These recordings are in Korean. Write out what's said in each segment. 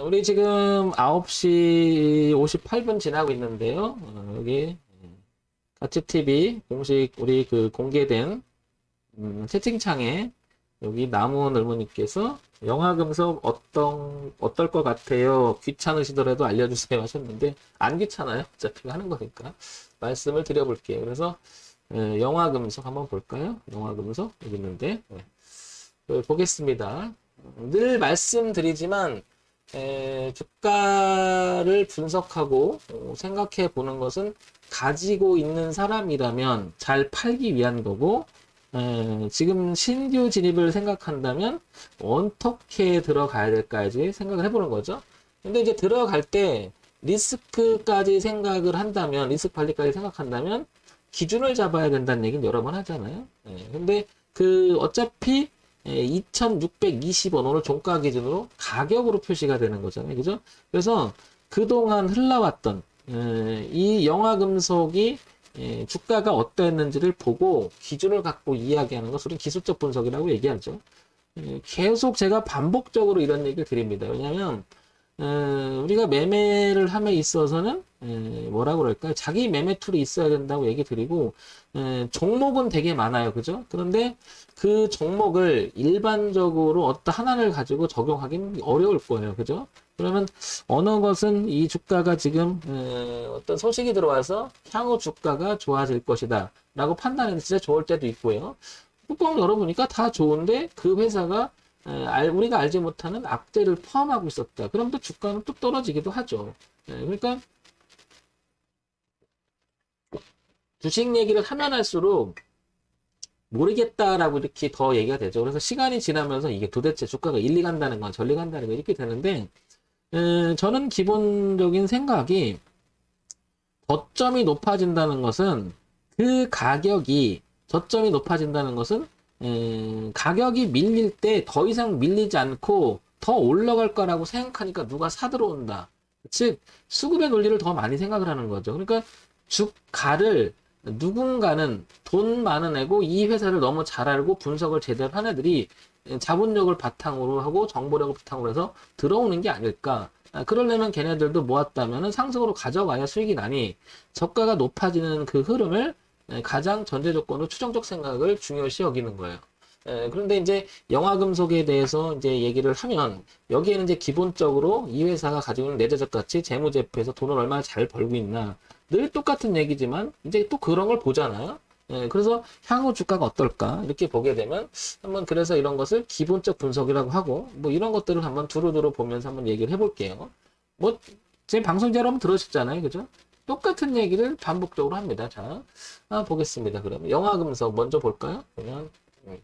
어, 우리 지금 9시 58분 지나고 있는데요. 어, 여기 가치 TV 공식 우리 그 공개된 음, 채팅창에 여기 나무 넓은이께서 영화 금속 어떤 어떨 것 같아요? 귀찮으시더라도 알려주세요 하셨는데 안 귀찮아요. 어차피 하는 거니까 말씀을 드려볼게요. 그래서 에, 영화 금속 한번 볼까요? 영화 금속 여기 있는데 네. 그, 보겠습니다. 늘 말씀드리지만 에, 주가를 분석하고 어, 생각해 보는 것은 가지고 있는 사람이라면 잘 팔기 위한 거고 에, 지금 신규 진입을 생각한다면 어떻게 들어가야 될까지 생각을 해보는 거죠. 근데 이제 들어갈 때 리스크까지 생각을 한다면 리스크 관리까지 생각한다면 기준을 잡아야 된다는 얘기는 여러 번 하잖아요. 예, 근데 그 어차피 2,620원 오늘 종가 기준으로 가격으로 표시가 되는 거잖아요. 그죠? 그래서 그동안 흘러왔던 에, 이 영화 금속이 에, 주가가 어떠했는지를 보고 기준을 갖고 이야기하는 것을 기술적 분석이라고 얘기하죠. 에, 계속 제가 반복적으로 이런 얘기를 드립니다. 왜냐하면 에, 우리가 매매를 함에 있어서는 에, 뭐라 그럴까요? 자기 매매 툴이 있어야 된다고 얘기 드리고 에, 종목은 되게 많아요, 그죠? 그런데 그 종목을 일반적으로 어떤 하나를 가지고 적용하기는 어려울 거예요, 그죠? 그러면 어느 것은 이 주가가 지금 에, 어떤 소식이 들어와서 향후 주가가 좋아질 것이다 라고 판단해서 진짜 좋을 때도 있고요. 뚜껑 열어보니까 다 좋은데 그 회사가 우리가 알지 못하는 악재를 포함하고 있었다. 그럼 또 주가는 또 떨어지기도 하죠. 에, 그러니까 주식 얘기를 하면 할수록 모르겠다라고 이렇게 더 얘기가 되죠. 그래서 시간이 지나면서 이게 도대체 주가가 일리 간다는 건 전리 간다는 건 이렇게 되는데, 에, 저는 기본적인 생각이 저점이 높아진다는 것은 그 가격이 저점이 높아진다는 것은 에, 가격이 밀릴 때 더 이상 밀리지 않고 더 올라갈 거라고 생각하니까 누가 사들어온다. 즉 수급의 논리를 더 많이 생각을 하는 거죠. 그러니까 주가를 누군가는 돈 많은 애고 이 회사를 너무 잘 알고 분석을 제대로 한 애들이 자본력을 바탕으로 하고 정보력을 바탕으로 해서 들어오는 게 아닐까. 아, 그러려면 걔네들도 모았다면 상승으로 가져가야 수익이 나니 저가가 높아지는 그 흐름을 에, 가장 전제 조건으로 추정적 생각을 중요시 여기는 거예요. 에, 그런데 이제 영화금속에 대해서 이제 얘기를 하면 여기에는 이제 기본적으로 이 회사가 가지고 있는 내재적 가치, 재무제표에서 돈을 얼마나 잘 벌고 있나 늘 똑같은 얘기지만 이제 또 그런 걸 보잖아요. 예, 그래서 향후 주가가 어떨까 이렇게 보게 되면 한번 그래서 이런 것을 기본적 분석이라고 하고 뭐 이런 것들을 한번 두루두루 보면서 한번 얘기를 해볼게요. 뭐 제 방송 여러분 들으셨잖아요, 그죠? 똑같은 얘기를 반복적으로 합니다. 자, 아, 보겠습니다. 그러면 영화금속 먼저 볼까요? 그러면 음,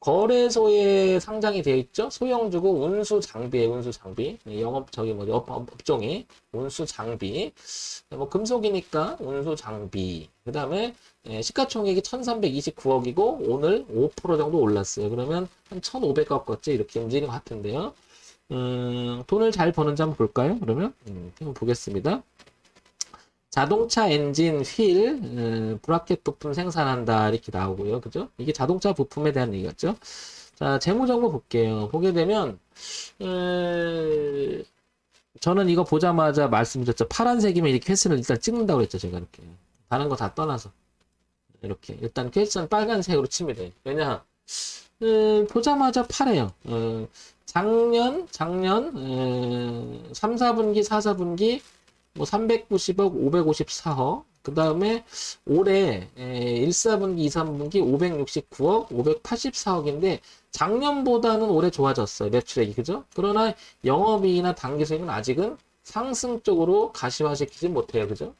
거래소에 상장이 되어 있죠. 소형주고 운수 장비에 운수 장비. 네, 영업 저기 업- 업 종이 운수 장비. 네, 뭐 금속이니까 운수 장비. 그다음에 예, 시가총액이 1,329억이고 오늘 5% 정도 올랐어요. 그러면 한 1,500억 걷지 이렇게 움직이는 것 같은데요. 음, 돈을 잘 버는지 한번 볼까요? 그러면 음, 한번 보겠습니다. 자동차 엔진, 휠, 음, 브라켓 부품 생산한다 이렇게 나오고요. 그죠? 이게 자동차 부품에 대한 얘기였죠. 자, 재무 정보 볼게요. 보게 되면 에, 저는 이거 보자마자 말씀드렸죠. 파란색이면 이렇게 퀘스를 일단 찍는다고 그랬죠. 제가 이렇게. 다른 거 다 떠나서. 이렇게. 일단 퀘스는 빨간색으로 칩니다. 왜냐? 에, 보자마자 파래요. 어, 작년, 작년, 에, 3, 4분기, 4, 4분기, 뭐 390억, 554억. 그 다음에 올해 에, 1, 4분기, 2, 3분기 569억, 584억인데 작년보다는 올해 좋아졌어요. 매출액이. 그죠? 그러나 영업이익이나 당기수익은 아직은 상승 쪽으로 가시화시키지 못해요. 그죠?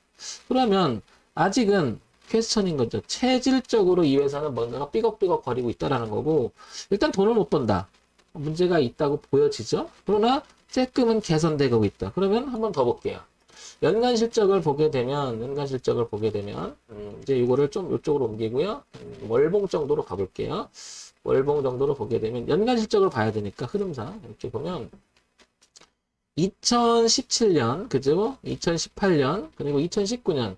그러면 아직은 퀘스천인 거죠. 체질적으로 이 회사는 뭔가가 삐걱삐걱 거리고 있다라는 거고 일단 돈을 못 번다. 문제가 있다고 보여지죠. 그러나 쬐끔은 개선되고 있다. 그러면 한번 더 볼게요. 연간 실적을 보게 되면 연간 실적을 보게 되면 음, 이제 이거를 좀 이쪽으로 옮기고요. 음, 월봉 정도로 가볼게요. 월봉 정도로 보게 되면 연간 실적을 봐야 되니까 흐름상 이렇게 보면 2017년 그죠? 2018년 그리고 2019년 예,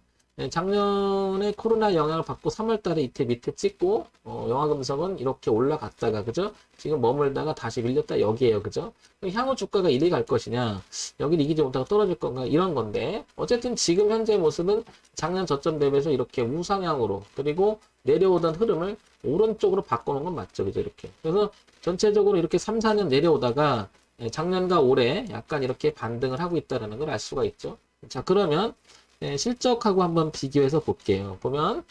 작년에 코로나 영향을 받고 3월 달에 이때 밑에 찍고 어, 영화금속은 이렇게 올라갔다가 그죠? 지금 머물다가 다시 밀렸다 여기에요. 그죠? 향후 주가가 이리 갈 것이냐? 여기를 이기지 못하고 떨어질 건가? 이런 건데 어쨌든 지금 현재 모습은 작년 저점 대비해서 이렇게 우상향으로 그리고 내려오던 흐름을 오른쪽으로 바꿔놓은 건 맞죠. 그죠? 이렇게. 그래서 전체적으로 이렇게 3, 4년 내려오다가 예, 작년과 올해 약간 이렇게 반등을 하고 있다는 걸 알 수가 있죠. 자, 그러면 예, 실적하고 한번 비교해서 볼게요. 보면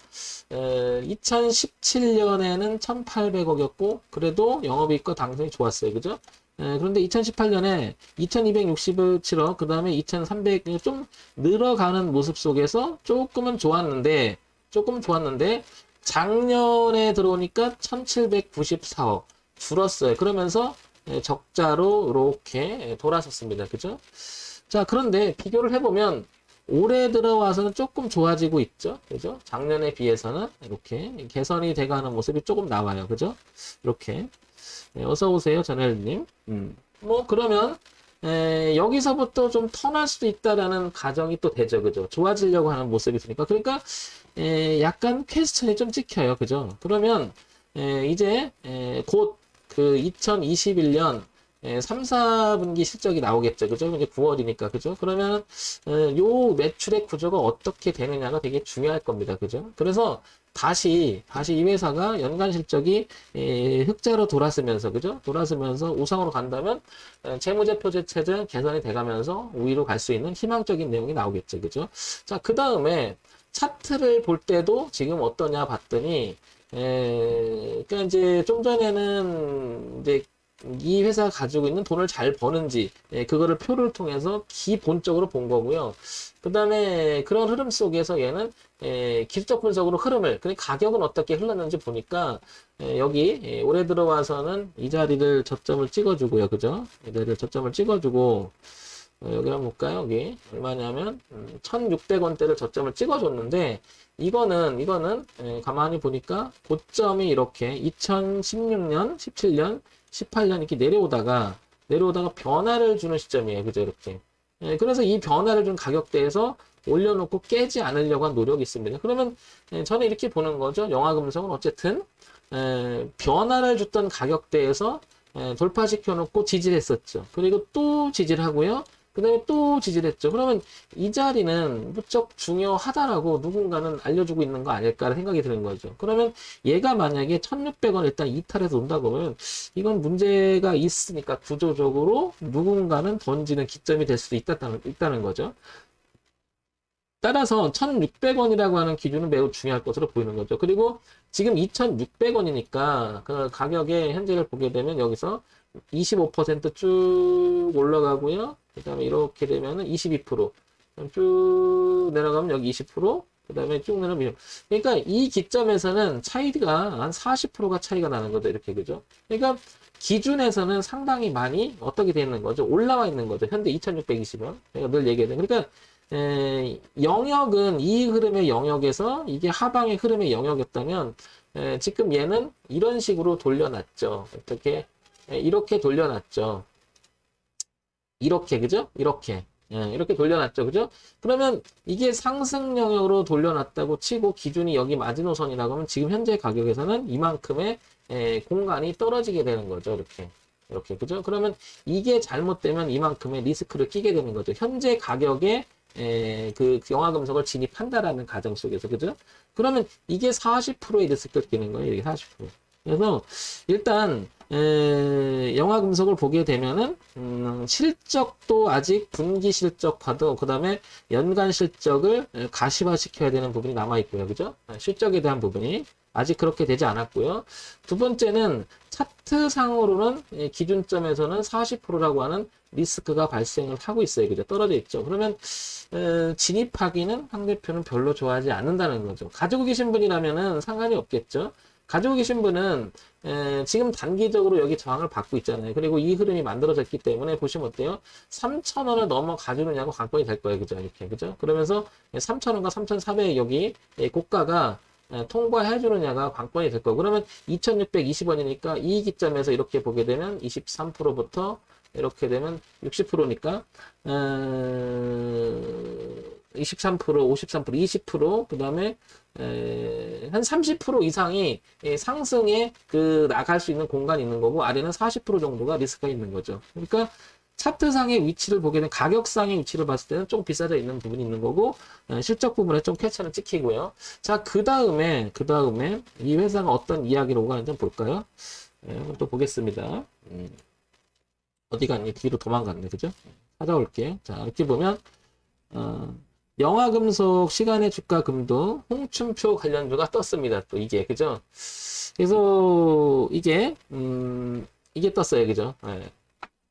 2017년에는 1,800억이었고 그래도 영업이익과 당성이 좋았어요. 그죠? 예, 그런데 2018년에 2,267억, 그 다음에 2,300, 좀 늘어가는 모습 속에서 조금은 좋았는데, 조금 좋았는데, 작년에 들어오니까 1,794억 줄었어요. 그러면서 예, 적자로 이렇게 돌아섰습니다. 그죠? 자, 그런데 비교를 해보면 올해 들어와서는 조금 좋아지고 있죠. 그죠? 작년에 비해서는 이렇게 개선이 돼가는 모습이 조금 나와요. 그죠? 이렇게. 네, 어서 오세요, 전혜님. 음. 뭐, 그러면, 에, 여기서부터 좀 턴할 수도 있다라는 가정이 또 되죠. 그죠? 좋아지려고 하는 모습이 있으니까. 그러니까, 에, 약간 퀘스천이 좀 찍혀요. 그죠? 그러면, 에, 이제, 에, 곧그 2021년 3, 4분기 실적이 나오겠죠. 그죠? 이제 9월이니까. 그죠? 그러면, 요 매출의 구조가 어떻게 되느냐가 되게 중요할 겁니다. 그죠? 그래서 다시, 다시 이 회사가 연간 실적이 에, 흑자로 돌았으면서, 그죠? 돌았으면서 우상으로 간다면, 에, 재무제표제 체제 개선이 돼가면서 우위로 갈 수 있는 희망적인 내용이 나오겠죠. 그죠? 자, 그 다음에 차트를 볼 때도 지금 어떠냐 봤더니, 에, 그러니까 이제 좀 전에는 이제 이 회사가 가지고 있는 돈을 잘 버는지 예, 그거를 표를 통해서 기본적으로 본 거고요. 그 다음에 그런 흐름 속에서 얘는 예, 기술적 분석으로 흐름을 그러니까 가격은 어떻게 흘렀는지 보니까 예, 여기 예, 올해 들어와서는 이 자리를 저점을 찍어주고요. 그죠? 이 자리를 저점을 찍어주고 어, 여기 한번 볼까요? 여기 얼마냐면 음, 1,600원대를 저점을 찍어줬는데 이거는 이거는 예, 가만히 보니까 고점이 이렇게 2016년, 17년, 18년 이렇게 내려오다가 내려오다가 변화를 주는 시점이에요. 그죠? 이렇게. 예, 그래서 이 변화를 준 가격대에서 올려놓고 깨지 않으려고 한 노력이 있습니다. 그러면 예, 저는 이렇게 보는 거죠. 영화금속은 어쨌든 예, 변화를 줬던 가격대에서 예, 돌파시켜 놓고 지지했었죠. 그리고 또 지지하고요. 그 다음에 또 지지를 했죠. 그러면 이 자리는 무척 중요하다라고 누군가는 알려주고 있는 거 아닐까 생각이 드는 거죠. 그러면 얘가 만약에 1600원 일단 이탈해서 온다고 하면 이건 문제가 있으니까 구조적으로 누군가는 던지는 기점이 될 수도 있다는, 있다는 거죠. 따라서 1600원이라고 하는 기준은 매우 중요할 것으로 보이는 거죠. 그리고 지금 2600원이니까 그 가격의 현재를 보게 되면 여기서 25%쭉 올라가고요. 그 다음에 이렇게 되면은 22%. 쭉 내려가면 여기 20%. 그 다음에 쭉 내려가면 20%. 그러니까 이 기점에서는 차이가 한 40%가 차이가 나는 거죠. 이렇게 그죠? 그러니까 기준에서는 상당히 많이 어떻게 되어 있는 거죠? 올라와 있는 거죠. 현재 2620원. 제가 늘 얘기해요. 그러니까 에, 영역은 이 흐름의 영역에서 이게 하방의 흐름의 영역이었다면 에, 지금 얘는 이런 식으로 돌려놨죠. 어떻게 에, 이렇게 돌려놨죠. 이렇게 그죠? 이렇게 예, 이렇게 돌려놨죠. 그죠? 그러면 이게 상승 영역으로 돌려놨다고 치고 기준이 여기 마지노선이라고 하면 지금 현재 가격에서는 이만큼의 예, 공간이 떨어지게 되는 거죠. 이렇게. 이렇게. 그죠? 그러면 이게 잘못되면 이만큼의 리스크를 끼게 되는 거죠. 현재 가격에 에, 그 영화금속을 진입한다라는 가정 속에서 그죠? 그러면 이게 40%의 리스크를 끼는 거예요. 이게 40%. 그래서 일단 에, 영화 금속을 보게 되면은 음, 실적도 아직 분기 실적과도 그 다음에 연간 실적을 가시화 시켜야 되는 부분이 남아 있고요, 그죠? 실적에 대한 부분이 아직 그렇게 되지 않았고요. 두 번째는 차트상으로는 예, 기준점에서는 40%라고 하는 리스크가 발생을 하고 있어요, 그죠? 떨어져 있죠. 그러면 에, 진입하기는 상대표는 별로 좋아하지 않는다는 거죠. 가지고 계신 분이라면은 상관이 없겠죠. 가지고 계신 분은 에, 지금 단기적으로 여기 저항을 받고 있잖아요. 그리고 이 흐름이 만들어졌기 때문에 보시면 어때요? 3,000원을 넘어가주느냐고 관건이 될 거예요. 그죠? 이렇게. 그죠? 그러면서 3,000원과 3,400 여기 고가가 통과해 주느냐가 관건이 될 거고 그러면 2620원이니까 이 기점에서 이렇게 보게 되면 23%부터 이렇게 되면 60%니까 어, 23%, 53%, 20%, 그 다음에 한 30% 이상이 예, 상승에 그 나갈 수 있는 공간이 있는 거고 아래는 40% 정도가 리스크가 있는 거죠. 그러니까 차트상의 위치를 보게 되면 가격상의 위치를 봤을 때는 좀 비싸져 있는 부분이 있는 거고 어, 실적 부분에 좀 캐치는 찍히고요. 자, 그 다음에 그 다음에 이 회사가 어떤 이야기를 오가는지 볼까요? 예, 또 보겠습니다. 음, 어디 갔니? 뒤로 도망갔네, 그죠? 찾아올게요. 자, 이렇게 보면 어, 영화금속 시간의 주가 금도 홍춘표 관련주가 떴습니다. 또 이게 그죠? 그래서 이게 음, 이게 떴어요, 그죠? 예.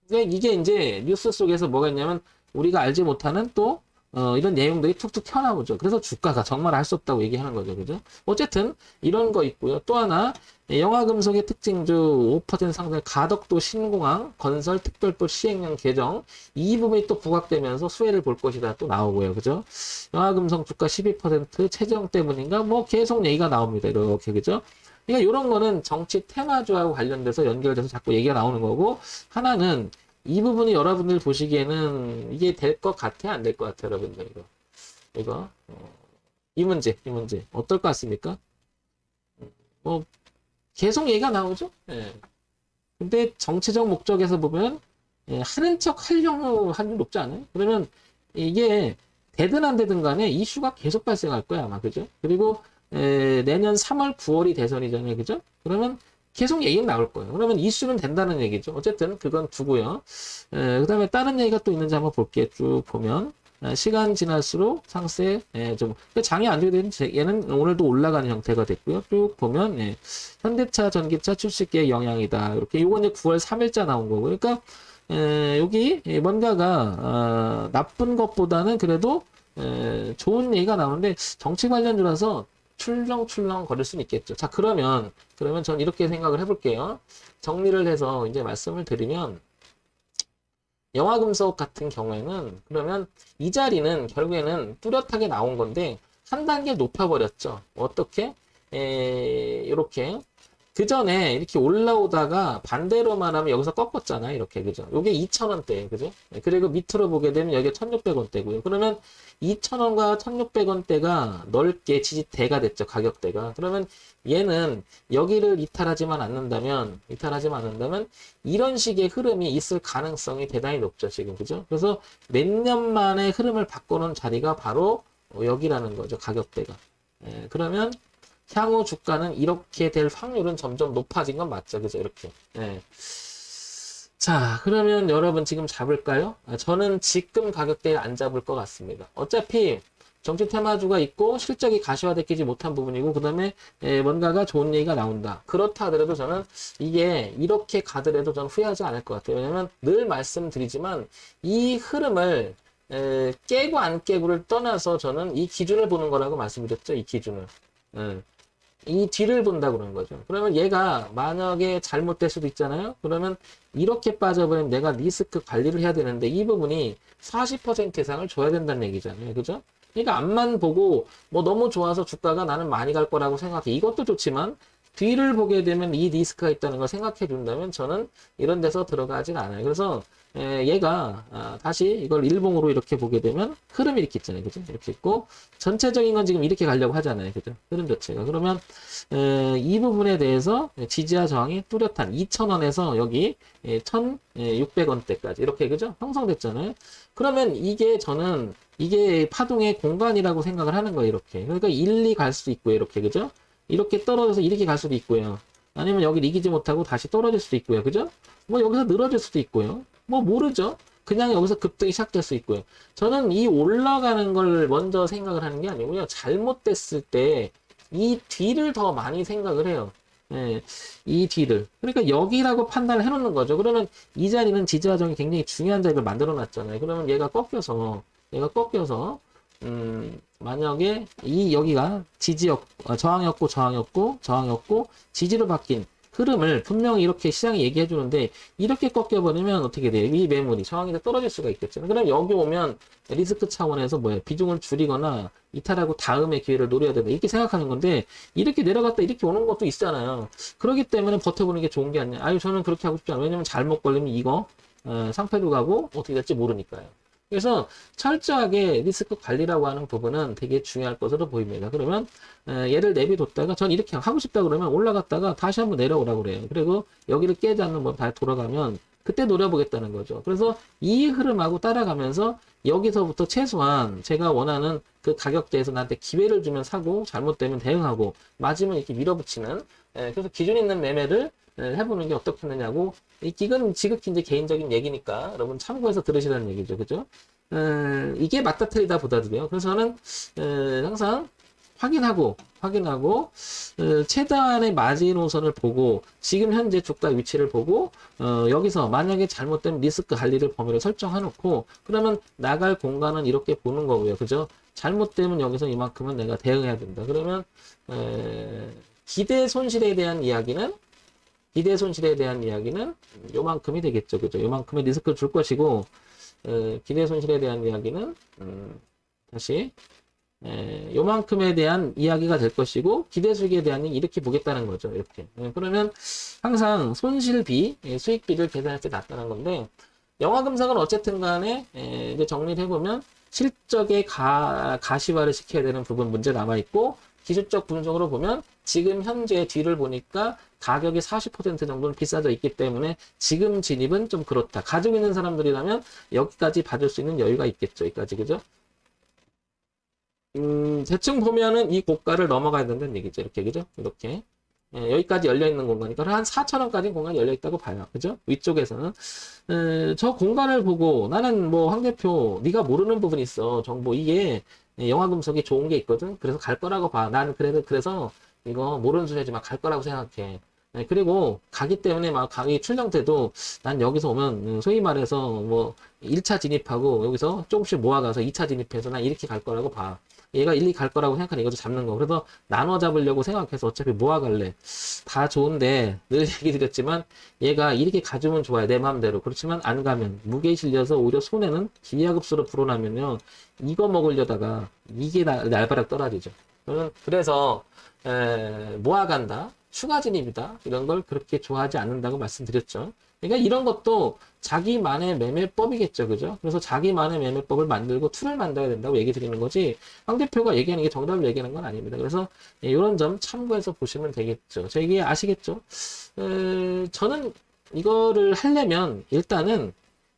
근데 이게 이제 뉴스 속에서 뭐가 있냐면 우리가 알지 못하는 또 어, 이런 내용들이 툭툭 튀어나오죠. 그래서 주가가 정말 알 수 없다고 얘기하는 거죠. 그죠? 어쨌든 이런 거 있고요. 또 하나 영화금속의 특징주 5% 상승 가덕도 신공항 건설 특별법 시행령 개정 이 부분이 또 부각되면서 수혜를 볼 것이다 또 나오고요. 그죠? 영화금속 주가 12% 최정 때문인가 뭐 계속 얘기가 나옵니다. 이렇게 그죠? 그러니까 이런 거는 정치 테마주하고 관련돼서 연결돼서 자꾸 얘기가 나오는 거고 하나는 이 부분이 여러분들 보시기에는 이게 될 것 같아 안 될 것 같아 여러분들 이거 이거 어, 이 문제 이 문제 어떨 것 같습니까? 뭐 계속 얘기가 나오죠. 예. 근데 정치적 목적에서 보면 예, 하는 척 하려고 확률 높지 않아요? 그러면 이게 되든 안 되든 간에 이슈가 계속 발생할 거야 아마 그죠? 그리고 에, 내년 3월 9월이 대선이잖아요 그죠? 그러면 계속 얘기가 나올 거예요. 그러면 이슈는 된다는 얘기죠. 어쨌든 그건 두고요. 그 다음에 다른 얘기가 또 있는지 한번 볼게요. 쭉 보면. 에, 시간 지날수록 상세 에, 좀 그러니까 장이 안 좋게 되는 얘는 오늘도 올라가는 형태가 됐고요. 쭉 보면 예, 현대차, 전기차 출시기의 영향이다. 이렇게 요건 이제 9월 3일자 나온 거고. 그러니까 에, 여기 뭔가가 어, 나쁜 것보다는 그래도 에, 좋은 얘기가 나오는데 정치 관련주라서 출렁출렁 거릴 수는 있겠죠. 자, 그러면, 그러면 전 이렇게 생각을 해볼게요. 정리를 해서 이제 말씀을 드리면, 영화금속 같은 경우에는, 그러면 이 자리는 결국에는 뚜렷하게 나온 건데, 한 단계 높여버렸죠. 어떻게? 에, 이렇게. 그 전에 이렇게 올라오다가 반대로 말하면 여기서 꺾었잖아요. 이렇게. 그죠? 요게 2,000원대. 그죠? 네, 그리고 밑으로 보게 되면 여기가 1,600원대고요. 그러면 2,000원과 1,600원대가 넓게 지지대가 됐죠. 가격대가. 그러면 얘는 여기를 이탈하지만 않는다면, 이탈하지만 않는다면 이런 식의 흐름이 있을 가능성이 대단히 높죠. 지금. 그죠? 그래서 몇 년 만에 흐름을 바꾸는 자리가 바로 여기라는 거죠. 가격대가. 예, 그러면 향후 주가는 이렇게 될 확률은 점점 높아진 건 맞죠. 그죠? 이렇게. 예. 자, 그러면 여러분 지금 잡을까요? 아, 저는 지금 가격대에 안 잡을 것 같습니다. 어차피 정치 테마주가 있고 실적이 가시화되지 못한 부분이고 그 다음에 뭔가가 좋은 얘기가 나온다. 그렇다 하더라도 저는 이게 이렇게 가더라도 저는 후회하지 않을 것 같아요. 왜냐면 늘 말씀드리지만 이 흐름을 에, 깨고 안 깨고를 떠나서 저는 이 기준을 보는 거라고 말씀드렸죠. 이 기준을. 예. 이 뒤를 본다 그러는 거죠. 그러면 얘가 만약에 잘못될 수도 있잖아요. 그러면 이렇게 빠져버리면 내가 리스크 관리를 해야 되는데 이 부분이 40% 이상을 줘야 된다는 얘기잖아요. 그죠? 그러니까 앞만 보고 뭐 너무 좋아서 주가가 나는 많이 갈 거라고 생각해. 이것도 좋지만 뒤를 보게 되면 이 리스크가 있다는 걸 생각해 준다면 저는 이런 데서 들어가진 않아요. 그래서 얘가 아, 다시 이걸 일봉으로 이렇게 보게 되면 흐름이 이렇게 있잖아요. 그죠? 이렇게 있고 전체적인 건 지금 이렇게 가려고 하잖아요. 그죠? 흐름 자체가. 그러면 이 부분에 대해서 지지와 저항이 뚜렷한 2,000원에서 여기 1,600원대까지 이렇게 그죠? 형성됐잖아요. 그러면 이게 저는 이게 파동의 공간이라고 생각을 하는 거예요. 이렇게. 그러니까 1, 2 갈 수도 있고요. 이렇게 그죠? 이렇게 떨어져서 이렇게 갈 수도 있고요. 아니면 여기 이기지 못하고 다시 떨어질 수도 있고요. 그죠? 뭐 여기서 늘어질 수도 있고요. 뭐 모르죠. 그냥 여기서 급등이 시작될 수 있고요. 저는 이 올라가는 걸 먼저 생각을 하는 게 아니고요. 잘못됐을 때 이 뒤를 더 많이 생각을 해요. 예, 이 뒤를. 그러니까 여기라고 판단을 해놓는 거죠. 그러면 이 자리는 지지화정이 굉장히 중요한 자리를 만들어 놨잖아요. 그러면 얘가 꺾여서, 얘가 꺾여서, 음, 만약에 이 여기가 지지였, 어, 저항이었고, 저항이었고, 저항이었고, 지지로 바뀐 흐름을 분명히 이렇게 시장이 얘기해 주는데 이렇게 꺾여버리면 어떻게 돼요? 이 매물이 저항이 떨어질 수가 있겠죠. 그럼 여기 오면 리스크 차원에서 뭐야 비중을 줄이거나 이탈하고 다음에 기회를 노려야 된다 이렇게 생각하는 건데 이렇게 내려갔다 이렇게 오는 것도 있잖아요. 그렇기 때문에 버텨보는 게 좋은 게 아니야. 아유 저는 그렇게 하고 싶지 않아요. 왜냐면 잘못 걸리면 이거 어, 상패로 가고 어떻게 될지 모르니까요. 그래서 철저하게 리스크 관리라고 하는 부분은 되게 중요할 것으로 보입니다. 그러면 에, 얘를 내비뒀다가 전 이렇게 하고 싶다 그러면 올라갔다가 다시 한번 내려오라고 그래요. 그리고 여기를 깨지 않는 법 다시 돌아가면 그때 노려보겠다는 거죠. 그래서 이 흐름하고 따라가면서 여기서부터 최소한 제가 원하는 그 가격대에서 나한테 기회를 주면 사고 잘못되면 대응하고 맞으면 이렇게 밀어붙이는 에, 그래서 기준 있는 매매를 에, 해보는 게 어떻겠느냐고 이 이건 지극히 이제 개인적인 얘기니까 여러분 참고해서 들으시라는 얘기죠, 그죠? 에, 이게 맞다 틀리다 보다도요. 그래서 저는 에, 항상 확인하고 확인하고 어, 최단의 마지노선을 보고 지금 현재 주가 위치를 보고 어, 여기서 만약에 잘못된 리스크 관리를 범위를 설정해 놓고 그러면 나갈 공간은 이렇게 보는 거고요. 그죠? 잘못되면 여기서 이만큼은 내가 대응해야 된다. 그러면 에, 기대 손실에 대한 이야기는 기대 손실에 대한 이야기는 요만큼이 되겠죠. 그죠? 요만큼의 리스크를 줄 것이고 에, 기대 손실에 대한 이야기는 음, 다시 에, 요만큼에 대한 이야기가 될 것이고 기대 수익에 대한 얘기 이렇게 보겠다는 거죠. 이렇게. 예, 그러면 항상 손실비, 예, 수익비를 계산할 때 나타난 건데 영화금상은 어쨌든 간에 에, 이제 정리를 해보면 실적의 가, 가시화를 시켜야 되는 부분 문제 남아있고 기술적 분석으로 보면 지금 현재 뒤를 보니까 가격이 40% 정도는 비싸져 있기 때문에 지금 진입은 좀 그렇다. 가지고 있는 사람들이라면 여기까지 받을 수 있는 여유가 있겠죠. 여기까지 그죠? 음, 대충 보면은 이 고가를 넘어가야 된다는 얘기죠. 이렇게, 그죠? 이렇게. 예, 여기까지 열려 있는 공간이니까 한 4천원까지 공간이 열려 있다고 봐요. 그죠? 위쪽에서는. 에, 저 공간을 보고 나는 뭐, 황 대표, 네가 모르는 부분이 있어. 정보. 이게 예, 영화 금속이 좋은 게 있거든. 그래서 갈 거라고 봐. 나는 그래도, 그래서 이거 모르는 소리 하지 마. 갈 거라고 생각해. 예, 그리고 가기 때문에 막 강의 출렁돼도 난 여기서 오면 음, 소위 말해서 뭐 1차 진입하고 여기서 조금씩 모아가서 2차 진입해서 난 이렇게 갈 거라고 봐. 얘가 일리 갈 거라고 생각하는 이것도 잡는 거. 그래서 나눠 잡으려고 생각해서 어차피 모아갈래. 다 좋은데 늘 얘기 드렸지만 얘가 이렇게 가주면 좋아요. 내 마음대로. 그렇지만 안 가면 무게에 실려서 오히려 손해는 기하급수로 불어나면요. 이거 먹으려다가 이게 날- 날바락 떨어지죠. 그래서 에, 모아간다. 추가 진입이다. 이런 걸 그렇게 좋아하지 않는다고 말씀드렸죠. 그러니까 이런 것도 자기만의 매매법이겠죠. 그죠? 그래서 자기만의 매매법을 만들고 툴을 만들어야 된다고 얘기 드리는 거지, 황 대표가 얘기하는 게 정답을 얘기하는 건 아닙니다. 그래서 예, 이런 점 참고해서 보시면 되겠죠. 저 얘기 아시겠죠? 에, 저는 이거를 하려면 일단은,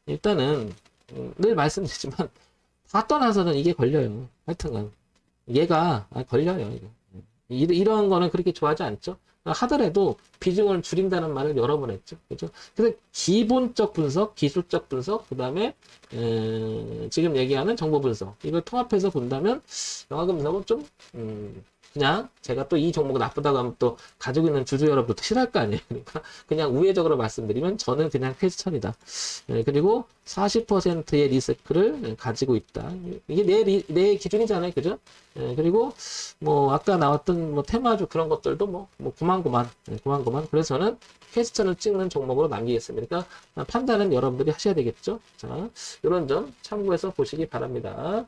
일단은, 음, 늘 말씀드리지만, 다 떠나서는 이게 걸려요. 하여튼간. 얘가 아, 걸려요. 이거. 이- 이런 거는 그렇게 좋아하지 않죠. 하더라도 비중을 줄인다는 말을 여러 번 했죠. 그죠? 그래서 기본적 분석, 기술적 분석, 그 다음에, 지금 얘기하는 정보 분석. 이걸 통합해서 본다면, 영화금속은 좀, 음, 그냥 제가 또 이 종목이 나쁘다고 하면 또 가지고 있는 주주 여러분도 싫어할 거 아니에요. 그러니까 그냥 우회적으로 말씀드리면 저는 그냥 퀘스천이다. 예, 그리고 40%의 리스크를 가지고 있다. 이게 내, 리- 내 기준이잖아요. 그죠? 예, 그리고 뭐 아까 나왔던 뭐 테마주 그런 것들도 뭐, 뭐 구만구만, 예, 구만구만. 그래서 저는 퀘스천을 찍는 종목으로 남기겠습니다. 그러니까 판단은 여러분들이 하셔야 되겠죠. 자, 이런 점 참고해서 보시기 바랍니다.